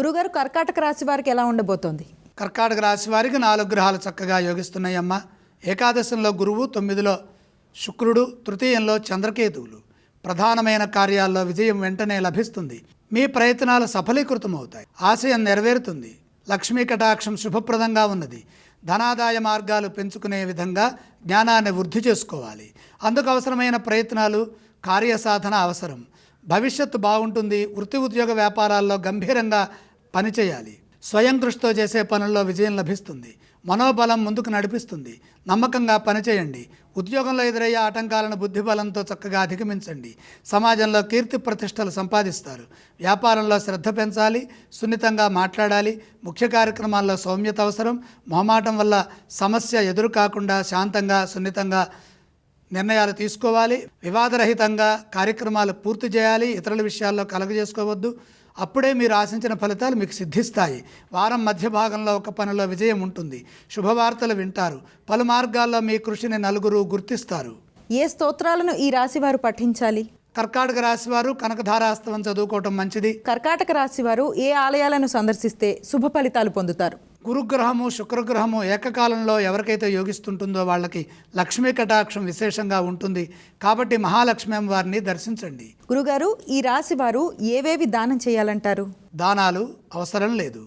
గురుగారు కర్కాటక రాశి వారికి ఎలా ఉండబోతోంది? కర్కాటక రాశి వారికి నాలుగు గ్రహాలు చక్కగా యోగిస్తున్నాయమ్మ. ఏకాదశంలో గురువు తొమ్మిదిలో శుక్రుడు తృతీయంలో చంద్రకేతువులు. ప్రధానమైన కార్యాల్లో విజయం వెంటనే లభిస్తుంది. మీ ప్రయత్నాలు సఫలీకృతమవుతాయి. ఆశయం నెరవేరుతుంది. లక్ష్మీ కటాక్షం శుభప్రదంగా ఉన్నది. ధనాదాయ మార్గాలు పెంచుకునే విధంగా జ్ఞానాన్ని వృద్ధి చేసుకోవాలి. అందుకు అవసరమైన ప్రయత్నాలు కార్యసాధన అవసరం. భవిష్యత్తు బాగుంటుంది. వృత్తి ఉద్యోగ వ్యాపారాల్లో గంభీరంగా పనిచేయాలి స్వయం కృషితో చేసే పనుల్లో విజయం లభిస్తుంది. మనోబలం ముందుకు నడిపిస్తుంది. నమ్మకంగా పనిచేయండి ఉద్యోగంలో ఎదురయ్యే ఆటంకాలను బుద్ధిబలంతో చక్కగా అధిగమించండి. సమాజంలో కీర్తి ప్రతిష్టలు సంపాదిస్తారు. వ్యాపారంలో శ్రద్ధ పెంచాలి. సున్నితంగా మాట్లాడాలి. ముఖ్య కార్యక్రమాల్లో సౌమ్యత అవసరం. మొహమాటం వల్ల సమస్య ఎదురు కాకుండా శాంతంగా సున్నితంగా నిర్ణయాలు తీసుకోవాలి. వివాదరహితంగా కార్యక్రమాలు పూర్తి చేయాలి. ఇతరుల విషయాల్లో కలగజేసుకోవద్దు. అప్పుడే మీరు ఆశించిన ఫలితాలు మీకు సిద్ధిస్తాయి. వారం మధ్య భాగంలో ఒక పనిలో విజయం ఉంటుంది. శుభవార్తలు వింటారు. పలు మార్గాల్లో మీ కృషిని నలుగురు గుర్తిస్తారు. ఏ స్తోత్రాలను ఈ రాశి వారు పఠించాలి? కర్కాటక రాశి వారు కనకధారాస్తవం చదువుకోవటం మంచిది. కర్కాటక రాశి వారు ఏ ఆలయాలను సందర్శిస్తే శుభ ఫలితాలు పొందుతారు? గురుగ్రహము శుక్రగ్రహము ఏకకాలంలో ఎవరికైతే యోగిస్తుంటుందో వాళ్ళకి లక్ష్మీ కటాక్షం విశేషంగా ఉంటుంది. కాబట్టి మహాలక్ష్మి అమ్మవారిని దర్శించండి. గురుగారు ఈ రాశి వారు ఏవేవి దానం చేయాలంటారు? దానాలు అవసరం లేదు.